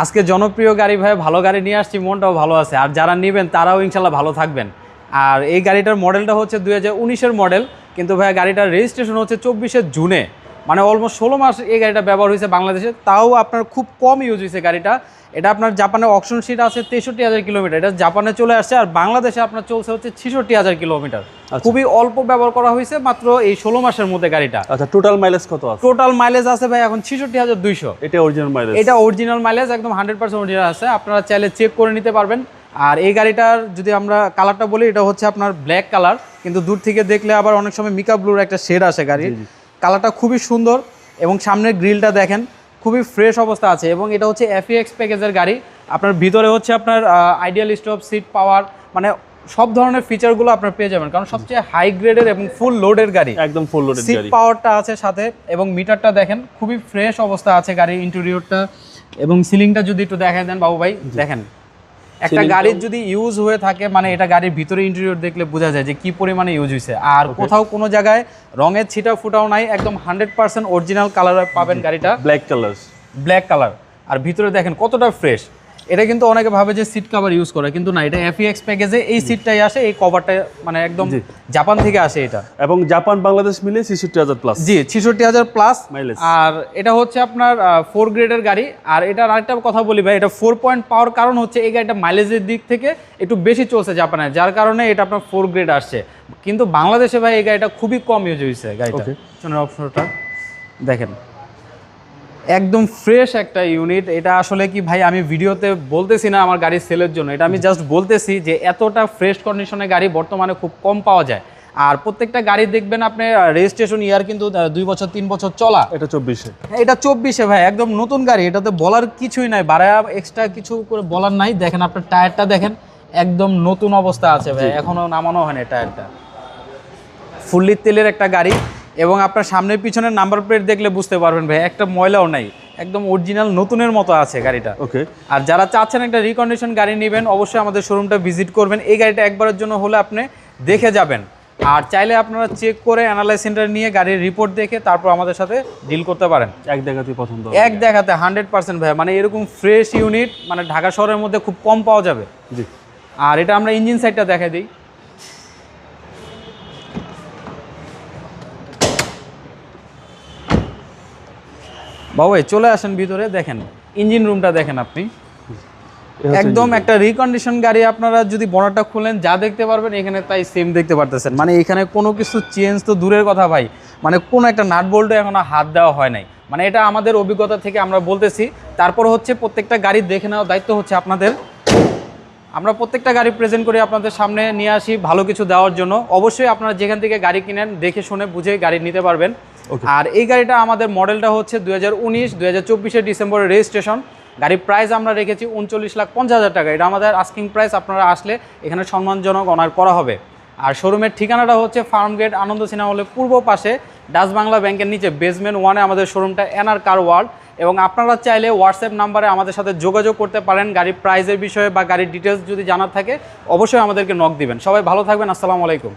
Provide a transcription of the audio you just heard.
আজকে জনপ্রিয় গাড়ি ভাই, ভালো গাড়ি নিয়ে আসছি, মনটাও ভালো আছে। আর যারা নেবেন, তারাও ইনশাল্লাহ ভালো থাকবেন। আর এই গাড়িটার মডেলটা হচ্ছে দুই হাজার মডেল। কিন্তু ভাই, গাড়িটার রেজিস্ট্রেশন হচ্ছে চব্বিশে জুনে। মানে অলমোস্ট ষোলো মাস এই গাড়িটা ব্যবহার হয়েছে বাংলাদেশে তাও আপনার খুব কম ইউজ হয়েছে গাড়িটা। এটা আপনার জাপানে অকশন সিট আছে তেষট্টি হাজার কিলোমিটার এটা জাপানে চলে আসছে আর বাংলাদেশে আপনার চলছে হচ্ছে ছেষট্টি হাজার কিলোমিটার। খুবই অল্প ব্যবহার করা হয়েছে মাত্র এই ষোলো মাসের মধ্যে গাড়িটা। আচ্ছা টোটাল মাইলেজ কত আছে? টোটাল মাইলেজ আছে ভাই এখন ছেষট্টি হাজার দুইশো। এটা অরিজিনাল মাইলেজ এটা অরিজিনাল মাইলেজ একদম হান্ড্রেড পার্সেন্ট অরিজিনাল আছে। আপনারা চাইলে চেক করে নিতে পারবেন। আর এই গাড়িটার যদি আমরা কালারটা বলি এটা হচ্ছে আপনার ব্ল্যাক কালার কিন্তু দূর থেকে দেখলে আবার অনেক সময় মিকা ব্লুর একটা শেড আসে গাড়ির। কালারটা খুবই সুন্দর এবং সামনের গ্রিলটা দেখেন খুবই ফ্রেশ অবস্থা আছে এবং এটা হচ্ছে এফএক্স প্যাকেজের গাড়ি। আপনার ভিতরে হচ্ছে আপনার আইডিয়াল স্টপ সিট পাওয়ার মানে সব ধরনের ফিচারগুলো আপনার পেয়ে যাবেন কারণ সবচেয়ে হাই গ্রেডের এবং ফুল লোডের গাড়ি। একদম ফুল লোডের সিট পাওয়ারটা আছে সাথে এবং মিটারটা দেখেন খুবই ফ্রেশ অবস্থা আছে গাড়ির ইন্টেরিয়রটা এবং সিলিংটা যদি একটু দেখায় দেন বাবু ভাই দেখেন। একটা গাড়ির যদি ইউজ হয়ে থাকে মানে এটা গাড়ির ভিতরে ইন্টেরিয়র দেখলে বোঝা যায় যে কি পরিমাণে ইউজ হয়েছে। আর কোথাও কোনো জায়গায় রঙের ছিটা ফুটাও নাই একদম হান্ড্রেড পার্সেন্ট অরিজিনাল কালার পাবেন গাড়িটা। ব্ল্যাক কালার ব্ল্যাক কালার আর ভিতরে দেখেন কতটা ফ্রেশ এটা কিন্তু অনেকে ভাবে যে সিট কভার ইউজ করে কিন্তু না এটা এফইএক্স প্যাকেজে এই সিটটাই আসে এই কভারটা মানে একদম জাপান থেকে আসে এটা। এবং জাপান বাংলাদেশ মিলে ছেষট্টি হাজার প্লাস জি ছেষট্টি হাজার প্লাস মাইলেজ আর এটা হচ্ছে আপনার ফোর গ্রেডের গাড়ি। আর এটার আরেকটা কথা বলি ভাই এটা ফোর পয়েন্ট পাওয়ার কারণ হচ্ছে এই গাড়িটা মাইলেজের দিক থেকে একটু বেশি চলছে জাপানে যার কারণে এটা আপনার ফোর গ্রেড আসছে। কিন্তু বাংলাদেশে ভাই এই গাড়িটা খুবই কম ইউজ হয়েছে গাড়িটা. অপশনটা দেখেন। একদম ফ্রেশ একটা ইউনিট এটা আসলে কি ভাই আমি ভিডিওতে বলতেছি না আমার গাড়ি সেলের জন্য। এটা আমি জাস্ট বলতেছি যে এতটা ফ্রেশ কন্ডিশনের গাড়ি বর্তমানে খুব কম পাওয়া যায়। আর প্রত্যেকটা গাড়ি দেখবেন আপনি রেজিস্ট্রেশন ইয়ার কিন্তু দুই বছর তিন বছর চলা। এটা চব্বিশে। এটা চব্বিশে ভাই একদম নতুন গাড়ি। এটাতে বলার কিছুই নাই। বাড়া এক্সট্রা কিছু করে বলার নাই। দেখেন আপনার টায়ারটা দেখেন একদম নতুন অবস্থা আছে ভাই। এখনও নামানো হয়নি টায়ারটা ফুললি তেলের একটা গাড়ি। এবং আপনার সামনের পিছনের নাম্বার প্লেট দেখলে বুঝতে পারবেন ভাই একটা ময়লাও নাই। একদম অরিজিনাল নতুনের মতো আছে গাড়িটা। ওকে আর যারা চাচ্ছেন একটা রিকন্ডিশন গাড়ি নেবেন অবশ্যই আমাদের শোরুমটা ভিজিট করবেন। এই গাড়িটা একবারের জন্য হলে আপনি দেখে যাবেন। আর চাইলে আপনারা চেক করে অ্যানালাইজ সেন্টার নিয়ে গাড়ির রিপোর্ট দেখে তারপর আমাদের সাথে ডিল করতে পারেন। এক দেখাতে পছন্দ এক দেখাতে হান্ড্রেড পার্সেন্ট ভাই মানে এরকম ফ্রেশ ইউনিট মানে ঢাকা শহরের মধ্যে খুব কম পাওয়া যাবে। জি। আর এটা আমরা ইঞ্জিন সাইডটা দেখাই দিই। বাবু ভাই, চলে আসেন ভিতরে দেখেন ইঞ্জিন রুমটা দেখেন আপনি। একদম একটা রিকন্ডিশন গাড়ি আপনারা যদি বনারটা খুলেন যা দেখতে পারবেন এখানে তাই সেম দেখতে পারতেছেন। মানে এখানে কোনো কিছু চেঞ্জ তো দূরের কথা ভাই মানে কোনো একটা নাট বোল্টে এখনও হাত দেওয়া হয় নাই। মানে এটা আমাদের অভিজ্ঞতা থেকে আমরা বলতেছি। তারপর হচ্ছে প্রত্যেকটা গাড়ি দেখে নেওয়ার দায়িত্ব হচ্ছে আপনাদের। আমরা প্রত্যেকটা গাড়ি প্রেজেন্ট করি আপনাদের সামনে নিয়ে আসি ভালো কিছু দেওয়ার জন্য। অবশ্যই আপনারা যেখান থেকে গাড়ি কিনেন দেখে শুনে বুঝে গাড়ি নিতে পারবেন. আর এই গাড়িটা আমাদের মডেলটা হচ্ছে দুই হাজার উনিশ, দুই হাজার চব্বিশের ডিসেম্বরের রেজিস্ট্রেশন। গাড়ির প্রাইস আমরা রেখেছি উনচল্লিশ লাখ পঞ্চাশ হাজার টাকা। এটা আমাদের আস্কিং প্রাইস আপনারা আসলে এখানে সম্মানজনক অনার করা হবে। আর শোরুমের ঠিকানাটা হচ্ছে ফার্ম গেট আনন্দ সিনেমা হলের পূর্ব পাশে, ডাচ বাংলা ব্যাংকের নিচে বেসমেন্ট ওয়ানে আমাদের শোরুমটা এনআর কার ওয়ার্ল্ড এবং আপনারা চাইলে হোয়াটসঅ্যাপ নাম্বারে আমাদের সাথে যোগাযোগ করতে পারেন। গাড়ির প্রাইসের বিষয়ে বা গাড়ির ডিটেলস যদি জানার থাকে, অবশ্যই আমাদেরকে নক দিবেন। সবাই ভালো থাকবেন, আসসালামু আলাইকুম।